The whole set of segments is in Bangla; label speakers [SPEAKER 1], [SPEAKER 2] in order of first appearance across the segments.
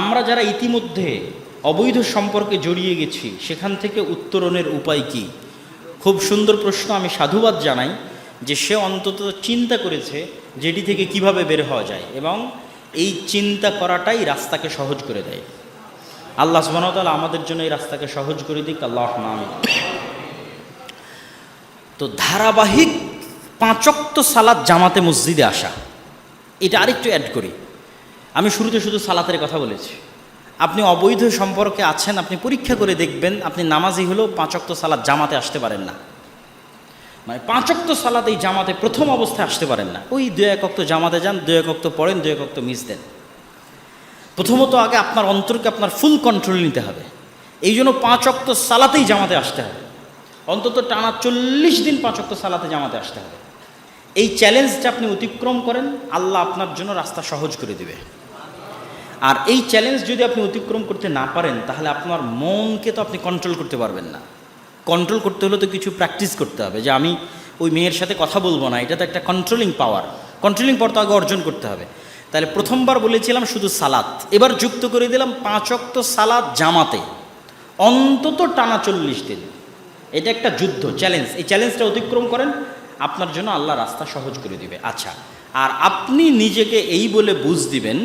[SPEAKER 1] আমরা যারা ইতিমধ্যে অবৈধ সম্পর্কে জড়িয়ে গেছি, সেখান থেকে উত্তরণের উপায় কি? খুব সুন্দর প্রশ্ন আমি সাধুবাদ জানাই যে সে অন্তত চিন্তা করেছে যেটি থেকে কীভাবে বের হওয়া যায় এবং এই চিন্তা করাটাই রাস্তাকে সহজ করে দেয়। আল্লাহ সুবাহতাল আমাদের জন্য এই রাস্তাকে সহজ করে দিক, আল্লাহ আমি তো ধারাবাহিক পাঁচক্ত সালাদ জামাতে মসজিদে আসা, এটা আরেকটু অ্যাড করি। আমি শুরুতে শুধু সালাতের কথা বলেছি। আপনি অবৈধ সম্পর্কে আছেন, আপনি পরীক্ষা করে দেখবেন, আপনি নামাজি হলেও পাঁচক্ত সালাদ জামাতে আসতে পারেন না। মানে পাঁচক্ত সালাদ এই জামাতে প্রথম অবস্থায় আসতে পারেন না। ওই দু এক অক্ত জামাতে যান দু এক অক্ত পড়েন দু এক অক্ত মিস দেন। প্রথমত আগে আপনার অন্তরকে আপনার ফুল কন্ট্রোল নিতে হবে। এই জন্য পাঁচ অক্ত সালাতেই জামাতে আসতে হবে। অন্তত টানা চল্লিশ দিন পাঁচ অক্ত সালাতে জামাতে আসতে হবে। এই চ্যালেঞ্জটা আপনি অতিক্রম করেন, আল্লাহ আপনার জন্য রাস্তা সহজ করে দিবে। আর এই চ্যালেঞ্জ যদি আপনি অতিক্রম করতে না পারেন, তাহলে আপনার মনকে তো আপনি কন্ট্রোল করতে পারবেন না। কন্ট্রোল করতে হলে তো কিছু প্র্যাকটিস করতে হবে। যে আমি ওই মেয়ের সাথে কথা বলব না, এটা তো একটা কন্ট্রোলিং পাওয়ার কন্ট্রোলিং পাওয়ার তো আগে অর্জন করতে হবে। তাহলে প্রথমবার বলেছিলাম শুধু সালাত। এবার যুক্ত করে দিলাম পাঁচ অক্ত সালাদ জামাতে। অন্তত টানা চল্লিশ দিন। এটা একটা যুদ্ধ চ্যালেঞ্জ এই চ্যালেঞ্জটা অতিক্রম করেন, আপনার জন্য আল্লাহ রাস্তা সহজ করে দিবে। আচ্ছা আর আপনি নিজেকে এই বলে বুঝ দিবেন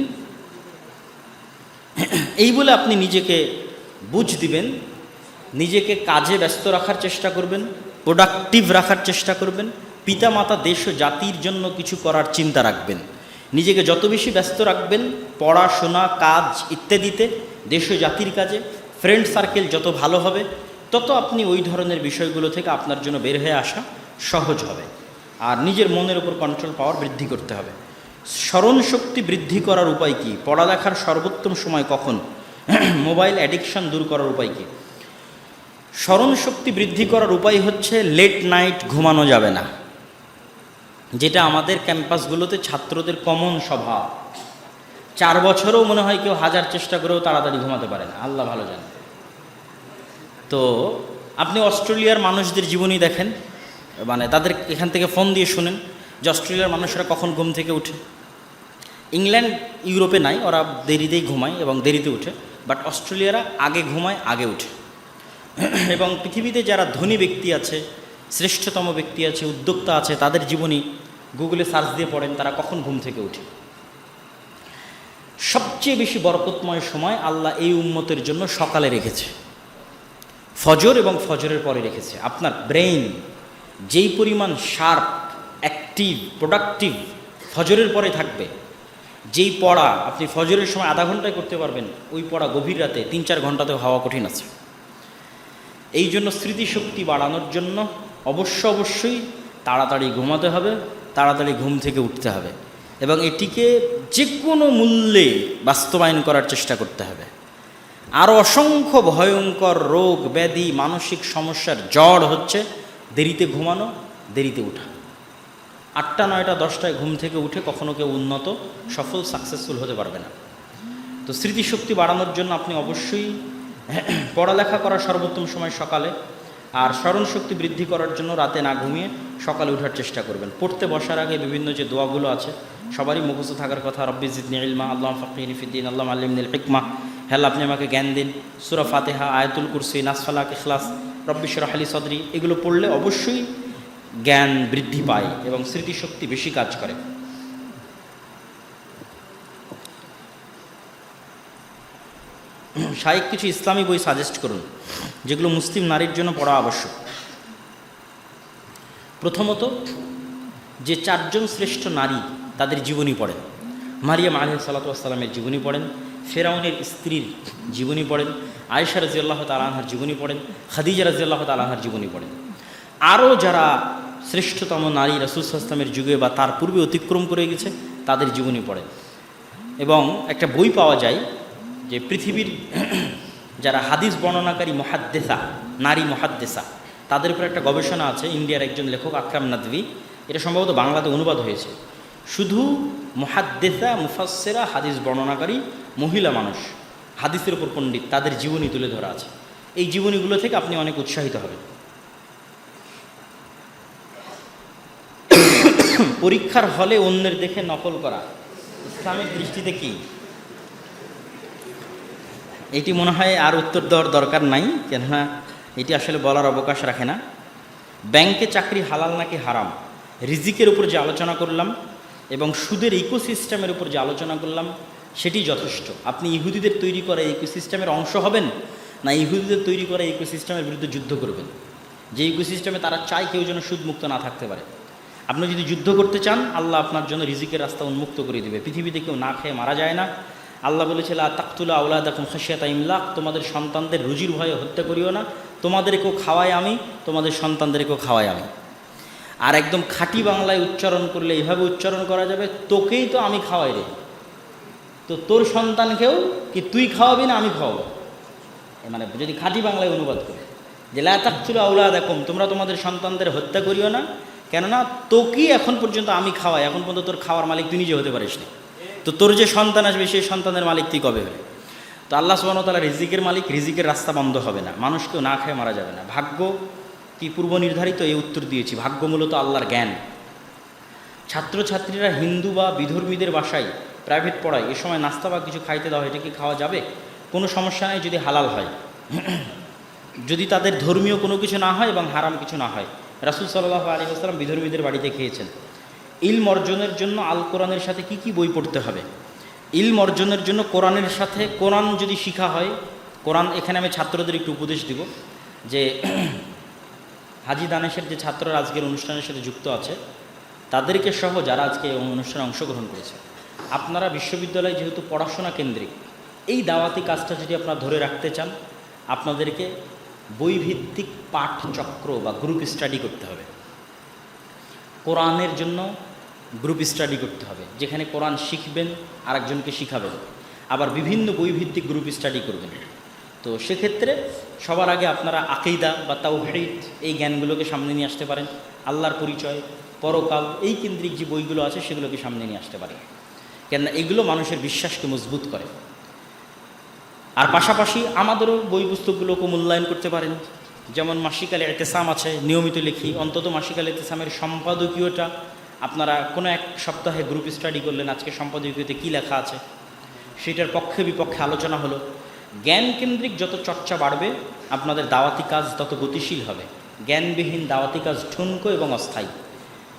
[SPEAKER 1] এই বলে আপনি নিজেকে বুঝ দিবেন, নিজেকে কাজে ব্যস্ত রাখার চেষ্টা করবেন প্রোডাক্টিভ রাখার চেষ্টা করবেন, পিতামাতা, দেশ ও জাতির জন্য কিছু করার চিন্তা রাখবেন। নিজেকে যত বেশি ব্যস্ত রাখবেন পড়াশোনা কাজ ইত্যাদিতে, দেশ ও জাতির কাজে ফ্রেন্ড সার্কেল যত ভালো হবে, তত আপনি ওই ধরনের বিষয়গুলো থেকে আপনার জন্য বের হয়ে আসা সহজ হবে। আর নিজের মনের উপর কন্ট্রোল পাওয়ার বৃদ্ধি করতে হবে। স্মরণ শক্তি বৃদ্ধি করার উপায় কি? পড়ালেখার সর্বোত্তম সময় কখন? মোবাইল অ্যাডিকশন দূর করার উপায় কি? স্মরণ শক্তি বৃদ্ধি করার উপায় হচ্ছে লেট নাইট ঘুমানো যাবে না। যেটা আমাদের ক্যাম্পাসগুলোতে ছাত্রদের কমন স্বভাব। চার বছরও মনে হয় কেউ হাজার চেষ্টা করেও তাড়াতাড়ি ঘুমাতে পারে না। আল্লাহ ভালো জানে। তো আপনি অস্ট্রেলিয়ার মানুষদের জীবনী দেখেন মানে তাদের এখান থেকে ফোন দিয়ে শুনেন যে অস্ট্রেলিয়ার মানুষরা কখন ঘুম থেকে উঠে। ইংল্যান্ড, ইউরোপে নাই, ওরা দেরিতেই ঘুমায় এবং দেরিতে উঠে বাট অস্ট্রেলিয়ারা আগে ঘুমায়, আগে উঠে। এবং পৃথিবীতে যারা ধনী ব্যক্তি আছে, শ্রেষ্ঠতম ব্যক্তি আছে, উদ্যোক্তা আছে, তাদের জীবনী গুগলে সার্চ দিয়ে পড়েন, তারা কখন ঘুম থেকে উঠে। সবচেয়ে বেশি বরকতময় সময় আল্লাহ এই উম্মতের জন্য সকালে রেখেছে। ফজর এবং ফজরের পরে রেখেছে। আপনার ব্রেইন যেই পরিমাণ শার্প, অ্যাক্টিভ, প্রোডাক্টিভ ফজরের পরে থাকবে যেই পড়া আপনি ফজরের সময় আধা ঘন্টায় করতে পারবেন, ওই পড়া গভীর রাতে তিন চার ঘন্টাতে হওয়া কঠিন আছে। এই জন্য স্মৃতিশক্তি বাড়ানোর জন্য অবশ্য অবশ্যই তাড়াতাড়ি ঘুমাতে হবে, তাড়াতাড়ি ঘুম থেকে উঠতে হবে এবং এটিকে যে কোনো মূল্যে বাস্তবায়ন করার চেষ্টা করতে হবে। আরও অসংখ্য ভয়ঙ্কর রোগ, ব্যাধি, মানসিক সমস্যার জড় হচ্ছে, দেরিতে ঘুমানো, দেরিতে উঠা আটটা, নয়টা, দশটায় ঘুম থেকে উঠে কখনো কেউ উন্নত, সফল সাকসেসফুল হতে পারবে না। তো স্মৃতিশক্তি বাড়ানোর জন্য আপনি অবশ্যই পড়ালেখা করার সর্বোত্তম সময় সকালে আর স্মরণ শক্তি বৃদ্ধি করার জন্য রাতে না ঘুমিয়ে সকালে ওঠার চেষ্টা করবেন। পড়তে বসার আগে বিভিন্ন যে দোয়াগুলো আছে, সবারই মুখস্থ থাকার কথা রব্বিজিদ ইলমা, আল্লাহ ফকির ফিদ্দিন আল্লাহ আলিমিন হিকমা। হ্যাল আপনি আমাকে জ্ঞান দিন। সুরা ফাতেহা, আয়াতুল কুরসি, নাসফালাক ইখলাস রব্বিশ্বর আলী সদরি। এগুলো পড়লে অবশ্যই জ্ঞান বৃদ্ধি পায় এবং স্মৃতিশক্তি বেশি কাজ করে। শায়েক কিছু ইসলামী বই সাজেস্ট করুন, যেগুলো মুসলিম নারীর জন্য পড়া আবশ্যক। প্রথমত, যে চারজন শ্রেষ্ঠ নারী তাদের জীবনী পড়েন। মারিয়াম আলহ সাল্লাতামের জীবনী পড়েন, ফেরাউনের স্ত্রীর জীবনী পড়েন, আয়েশা রাজিয়াল্লাহ তালাহার জীবনী পড়েন, খাদিজা রাজিয়াল্লাহ তালাহার জীবনী পড়েন। আরও যারা শ্রেষ্ঠতম নারী রাসুলসাল্লামের যুগে বা তার পূর্বে অতিক্রম করে গেছে, তাদের জীবনী পড়ে। এবং একটা বই পাওয়া যায় যে পৃথিবীর যারা হাদিস বর্ণনাকারী মহাদ্দেসা, নারী মহাদ্দেসা, তাদের উপর একটা গবেষণা আছে, ইন্ডিয়ার একজন লেখক আকরাম নাদভি। এটা সম্ভবত বাংলাতে অনুবাদ হয়েছে। শুধু মহাদ্দেসা মুফাসেরা হাদিস বর্ণনাকারী মহিলা মানুষ, হাদিসের উপর পণ্ডিত, তাদের জীবনী তুলে ধরা আছে। এই জীবনীগুলো থেকে আপনি অনেক উৎসাহিত হবেন। পরীক্ষার হলে অন্যের দেখে নকল করা। ইসলামের দৃষ্টিতে কি? এটি মনে হয় আর উত্তর দেওয়ার দরকার নাই, কেননা এটি আসলে বলার অবকাশ রাখে না। ব্যাংকে চাকরি হালাল নাকি হারাম? রিজিকের উপর যে আলোচনা করলাম এবং সুদের ইকোসিস্টেমের উপর যে আলোচনা করলাম, সেটি যথেষ্ট। আপনি ইহুদিদের তৈরি করা ইকোসিস্টেমের অংশ হবেন না ইহুদিদের তৈরি করা ইকোসিস্টেমের বিরুদ্ধে যুদ্ধ করবেন? যে ইকোসিস্টেমে তারা চায় কেউ যেন সুদমুক্ত না থাকতে পারে। আপনি যদি যুদ্ধ করতে চান, আল্লাহ আপনার জন্য রিজিকের রাস্তা উন্মুক্ত করে দেবে। পৃথিবীতে কেউ না খেয়ে মারা যায় না। আল্লাহ বলেছিল তাকতুল্লা আউলাদ এখন খাসিয়াত ইমলাক। তোমাদের সন্তানদের রুজির ভয়ে হত্যা করিও না। তোমাদেরকেও খাওয়াই আমি, তোমাদের সন্তানদেরকেও খাওয়াই আমি। আর একদম খাঁটি বাংলায় উচ্চারণ করলে এইভাবে উচ্চারণ করা যাবে, তোকেই তো আমি খাওয়াই রে। তো তোর সন্তানকেও কি তুই খাওয়াবি না আমি খাওয়াবো? মানে যদি খাঁটি বাংলায় অনুবাদ করে, যে লাতাকচুল আউলাদ এখন তোমরা তোমাদের সন্তানদের হত্যা করিও না। কেননা তোকেই এখন পর্যন্ত আমি খাওয়াই, এখন পর্যন্ত তোর খাওয়ার মালিক তুই নিজে হতে পারিস না। তো তোর যে সন্তান আসবে, সেই সন্তানের মালিক তুই কবে হবে? তো আল্লাহ সুবাহতালা রিজিকের মালিক, রিজিকের রাস্তা বন্ধ হবে না। মানুষকেও না খেয়ে মারা যাবে না। ভাগ্য কি পূর্ব নির্ধারিত? এই উত্তর দিয়েছি। ভাগ্য মূলত আল্লাহর জ্ঞান। ছাত্রছাত্রীরা হিন্দু বা বিধর্মীদের বাসায় প্রাইভেট পড়ায়, এ সময় নাস্তা বা কিছু খাইতে দেওয়া এটা কি খাওয়া যাবে? কোনো সমস্যা নেই যদি হালাল হয়। যদি তাদের ধর্মীয় কোনো কিছু না হয় এবং হারাম কিছু না হয়। রাসুল সাল্লাহ আলী আসসালাম বিধর্মীদের বাড়িতে খেয়েছেন। ইলম অর্জনের জন্য আল কোরআনের সাথে কি কি বই পড়তে হবে? ইলম অর্জনের জন্য কোরআনের সাথে, কোরআন যদি শিখা হয়, কোরআন এখানে আমি ছাত্রদের একটু উপদেশ দিব যে, হাজি দানেশের যে ছাত্ররা আজকের অনুষ্ঠানের সাথে যুক্ত আছে, তাদেরকে সহ যারা আজকে অনুষ্ঠানে অংশগ্রহণ করেছে, আপনারা বিশ্ববিদ্যালয়ে যেহেতু পড়াশোনা কেন্দ্রিক, এই দাওয়াতি কাজটা যদি আপনারা ধরে রাখতে চান, আপনাদেরকে বইভিত্তিক পাঠচক্র বা গ্রুপ স্টাডি করতে হবে। কোরআনের জন্য গ্রুপ স্টাডি করতে হবে, যেখানে কোরআন শিখবেন, আরেকজনকে শিখাবেন। আবার বিভিন্ন বইভিত্তিক গ্রুপ স্টাডি করবেন। তো সেক্ষেত্রে সবার আগে আপনারা আকেইদা বা তাওহিদ এই জ্ঞানগুলোকে সামনে নিয়ে আসতে পারেন। আল্লাহর পরিচয়, পরকাল, এই কেন্দ্রিক যে বইগুলো আছে সেগুলোকে সামনে নিয়ে আসতে পারেন। কেননা এগুলো মানুষের বিশ্বাসকে মজবুত করে। আর পাশাপাশি আমাদেরও বই পুস্তকগুলোকে মূল্যায়ন করতে পারেন। যেমন মাসিকালে এতেসাম আছে, নিয়মিত লিখি। অন্তত মাসিকাল এতেসামের সম্পাদকীয়টা আপনারা কোনো এক সপ্তাহে গ্রুপ স্টাডি করলেন, আজকে সম্পাদকীয়তে কী লেখা আছে? সেটার পক্ষে বিপক্ষে আলোচনা হলো। জ্ঞান কেন্দ্রিক যত চর্চা বাড়বে, আপনাদের দাওয়াতি কাজ তত গতিশীল হবে। জ্ঞানবিহীন দাওয়াতি কাজ ঠুনকো এবং অস্থায়ী।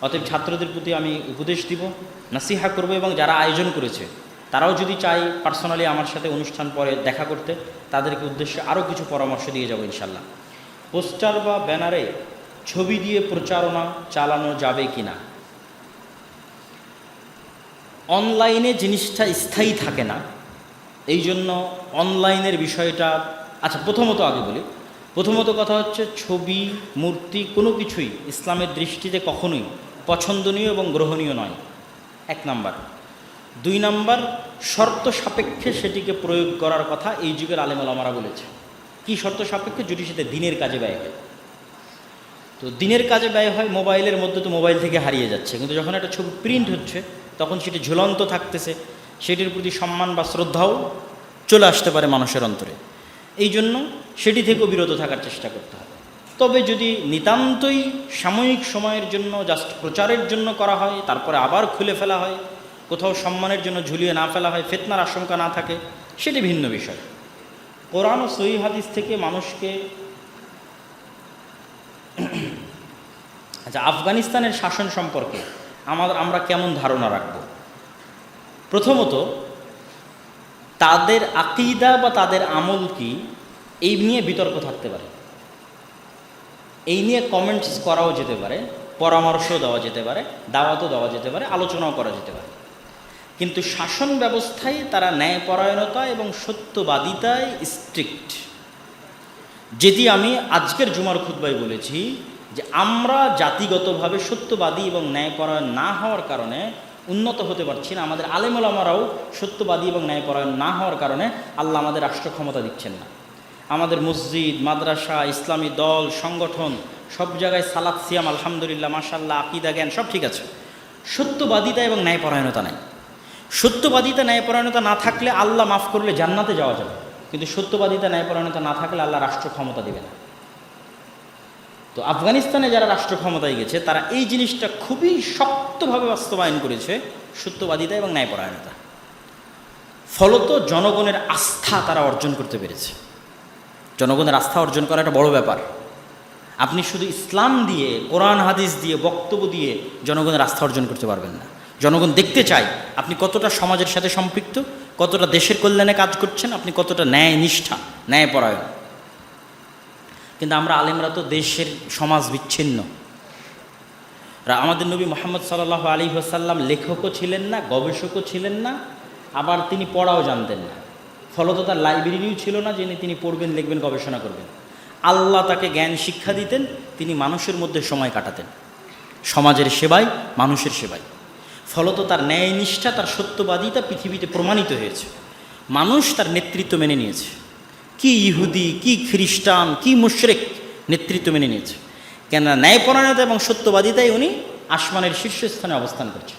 [SPEAKER 1] অতএব ছাত্রদের প্রতি আমি উপদেশ দিব, নাসিহা করব এবং যারা আয়োজন করেছে তারাও যদি চাই পার্সোনালি আমার সাথে অনুষ্ঠান পরে দেখা করতে, তাদেরকে উদ্দেশ্যে আরও কিছু পরামর্শ দিয়ে যাব ইনশাল্লাহ। পোস্টার বা ব্যানারে ছবি দিয়ে প্রচারণা চালানো যাবে কি না অনলাইনে জিনিসটা স্থায়ী থাকে না এই জন্য অনলাইনের বিষয়টা আচ্ছা প্রথমত আগে বলি। প্রথমত কথা হচ্ছে ছবি, মূর্তি কোনো কিছুই ইসলামের দৃষ্টিতে কখনোই পছন্দনীয় এবং গ্রহণীয় নয়। এক নাম্বার। দুই নাম্বার, শর্ত সাপেক্ষে সেটিকে প্রয়োগ করার কথা এই যুগের আলেম আলামারা বলেছে। কি শর্ত সাপেক্ষে? যদি সেটা দিনের কাজে ব্যয় হয়। তো দিনের কাজে ব্যয় হয়, মোবাইলের মধ্যে তো মোবাইল থেকে হারিয়ে যাচ্ছে। কিন্তু যখন একটা ছবি প্রিন্ট হচ্ছে, তখন সেটি ঝুলন্ত থাকতেছে। সেটির প্রতি সম্মান বা শ্রদ্ধাও চলে আসতে পারে মানুষের অন্তরে। এই জন্য সেটি থেকেও বিরত থাকার চেষ্টা করতে হবে। তবে যদি নিতান্তই সাময়িক সময়ের জন্য জাস্ট প্রচারের জন্য করা হয়, তারপরে আবার খুলে ফেলা হয় কোথাও সম্মানের জন্য ঝুলিয়ে না ফেলা হয়, ফেতনার আশঙ্কা না থাকে, সেটি ভিন্ন বিষয়। কোরআন ও সহি হাদিস থেকে মানুষকে আচ্ছা আফগানিস্তানের শাসন সম্পর্কে আমাদের আমরা কেমন ধারণা রাখব? প্রথমত, তাদের আকিদা বা তাদের আমল কি? এই নিয়ে বিতর্ক থাকতে পারে। এই নিয়ে কমেন্টস করাও যেতে পারে পরামর্শ দেওয়া যেতে পারে, দাওয়াতও দেওয়া যেতে পারে, আলোচনাও করা যেতে পারে। কিন্তু শাসন ব্যবস্থায় তারা ন্যায়পরায়ণতা এবং সত্যবাদিতায় স্ট্রিক্ট যেটি আমি আজকের জুমার খুদ্বাই বলেছি যে আমরা জাতিগতভাবে সত্যবাদী এবং ন্যায়পরায়ণ না হওয়ার কারণে উন্নত হতে পারছি না। আমাদের আলেমলামারাও সত্যবাদী এবং ন্যায়পরায়ণ না হওয়ার কারণে আল্লাহ আমাদের রাষ্ট্র ক্ষমতা দিচ্ছেন না। আমাদের মসজিদ, মাদ্রাসা, ইসলামী দল, সংগঠন, সব জায়গায় সালাদ সিয়াম, আলহামদুলিল্লাহ মাসাল্লাহ আকিদা, জ্ঞান সব ঠিক আছে। সত্যবাদিতা এবং ন্যায়পরায়ণতা নাই। সত্যবাদিতা ন্যায়পরায়ণতা না থাকলে আল্লাহ মাফ করলে জান্নাতে যাওয়া যাবে। কিন্তু সত্যবাদিতা ন্যায়পরায়ণতা না থাকলে আল্লাহ রাষ্ট্র ক্ষমতা দেবে না। তো আফগানিস্তানে যারা রাষ্ট্র ক্ষমতায় গেছে, তারা এই জিনিসটা খুবই শক্তভাবে বাস্তবায়ন করেছে, সত্যবাদিতা এবং ন্যায়পরায়ণতা। ফলত জনগণের আস্থা তারা অর্জন করতে পেরেছে। জনগণের আস্থা অর্জন করা একটা বড় ব্যাপার। আপনি শুধু ইসলাম দিয়ে, কোরআন, হাদিস দিয়ে, বক্তব্য দিয়ে জনগণের আস্থা অর্জন করতে পারবেন না। জনগণ দেখতে চায় আপনি কতটা সমাজের সাথে সম্পৃক্ত, কতটা দেশের কল্যাণে কাজ করছেন, আপনি কতটা ন্যায় নিষ্ঠা ন্যায়পরায়ণ কিন্তু আমরা আলেমরা তো দেশের সমাজ বিচ্ছিন্ন। আমাদের নবী মোহাম্মদ সাল্লাহ আলী হাসাল্লাম লেখকও ছিলেন না, গবেষকও ছিলেন না, আবার তিনি পড়াও জানতেন না। ফলত তার লাইব্রেরিও ছিল না যিনি তিনি পড়বেন, লিখবেন, গবেষণা করবেন। আল্লাহ তাকে জ্ঞান শিক্ষা দিতেন, তিনি মানুষের মধ্যে সময় কাটাতেন। সমাজের সেবায় মানুষের সেবায় ফলত তার ন্যায় নিষ্ঠা, তার সত্যবাদিতা পৃথিবীতে প্রমাণিত হয়েছে। মানুষ তার নেতৃত্ব মেনে নিয়েছে। কি ইহুদি, কি খ্রিস্টান, কি মুশরেক নেতৃত্ব মেনে নিয়েছে। কেননা ন্যায়পরায়ণতা এবং সত্যবাদিতায় উনি আসমানের শীর্ষস্থানে অবস্থান করছে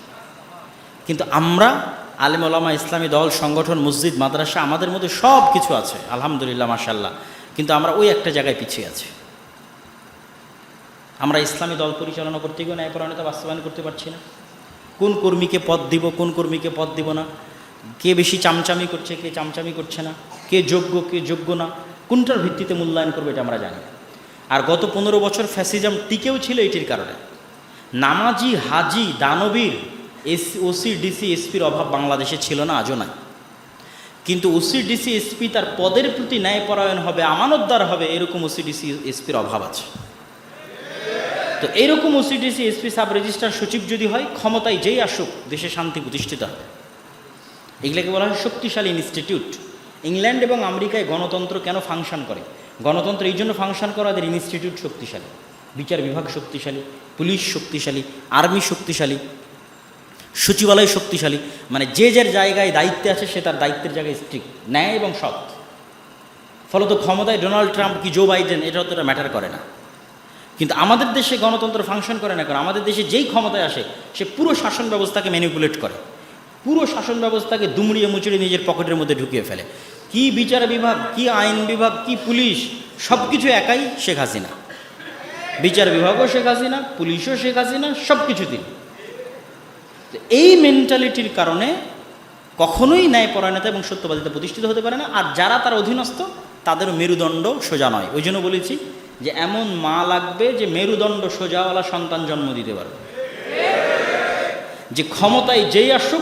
[SPEAKER 1] কিন্তু আমরা, আলেম ইসলামী দল, সংগঠন, মসজিদ, মাদ্রাসা, আমাদের মধ্যে সব কিছু আছে, আলহামদুলিল্লাহ মাশাল্লাহ কিন্তু আমরা ওই একটা জায়গায় পিছিয়ে আছি। আমরা ইসলামী দল পরিচালনা করতে গিয়ে ন্যায়পরায়ণতা বাস্তবায়ন করতে পারছি না। কোন কর্মীকে পদ দিব, কোন কর্মীকে পদ দিব না? কে বেশি চামচামি করছে, কে চামচামি করছে না? কে যোগ্য কে যোগ্য না? কোনটার ভিত্তিতে মূল্যায়ন করবে এটা আমরা জানি। আর গত পনেরো বছর ফ্যাসিজম টিকেও ছিল এটির কারণে। নামাজি, হাজি, দানবীর, এস, ওসি, ডিসি, এসপির অভাব বাংলাদেশে ছিল না, আজও নাই। কিন্তু ওসি, ডিসি, এসপি তার পদের প্রতি ন্যায়পরায়ণ হবে, আমানতদার হবে, এরকম ওসি, ডিসি, এসপির অভাব আছে। তো এইরকম ওসিডিসি এসপি সাব রেজিস্ট্রার সচিব যদি হয়, ক্ষমতায় যেই আসুক, দেশে শান্তি প্রতিষ্ঠিত হবে। এগুলোকে বলা হয় শক্তিশালী ইনস্টিটিউট। ইংল্যান্ড এবং আমেরিকায় গণতন্ত্র কেন ফাংশন করে? গণতন্ত্র এই জন্য ফাংশন করে ওদের ইনস্টিটিউট শক্তিশালী, বিচার বিভাগ শক্তিশালী, পুলিশ শক্তিশালী, আর্মি শক্তিশালী, সচিবালয় শক্তিশালী মানে যে যার জায়গায় দায়িত্বে আছে, সে তার দায়িত্বের জায়গায় স্ট্রিক্ট ন্যায় এবং সৎ। ফলত ক্ষমতায় ডোনাল্ড ট্রাম্প কি জো বাইডেন এটা অতটা ম্যাটার করে না। কিন্তু আমাদের দেশে গণতন্ত্র ফাংশন করে না কারণ আমাদের দেশে যেই ক্ষমতায় আসে, সে পুরো শাসন ব্যবস্থাকে ম্যানিপুলেট করে। পুরো শাসন ব্যবস্থাকে দুমড়িয়ে মুচড়ে নিজের পকেটের মধ্যে ঢুকিয়ে ফেলে। কি বিচার বিভাগ, কি আইন বিভাগ, কি পুলিশ সব কিছু একাই শেখ হাসিনা। বিচার বিভাগও শেখ হাসিনা, পুলিশও শেখ হাসিনা সব কিছু তিনি এই মেন্টালিটির কারণে কখনোই ন্যায়পরায়ণতা এবং সত্যবাদিতা প্রতিষ্ঠিত হতে পারে না। আর যারা তার অধীনস্থ তাদের মেরুদণ্ড সোজা নয়। ওই জন্য বলেছি যে এমন মা লাগবে যে মেরুদণ্ড সোজাওয়ালা সন্তান জন্ম দিতে পারবে। যে ক্ষমতায় যেই আসুক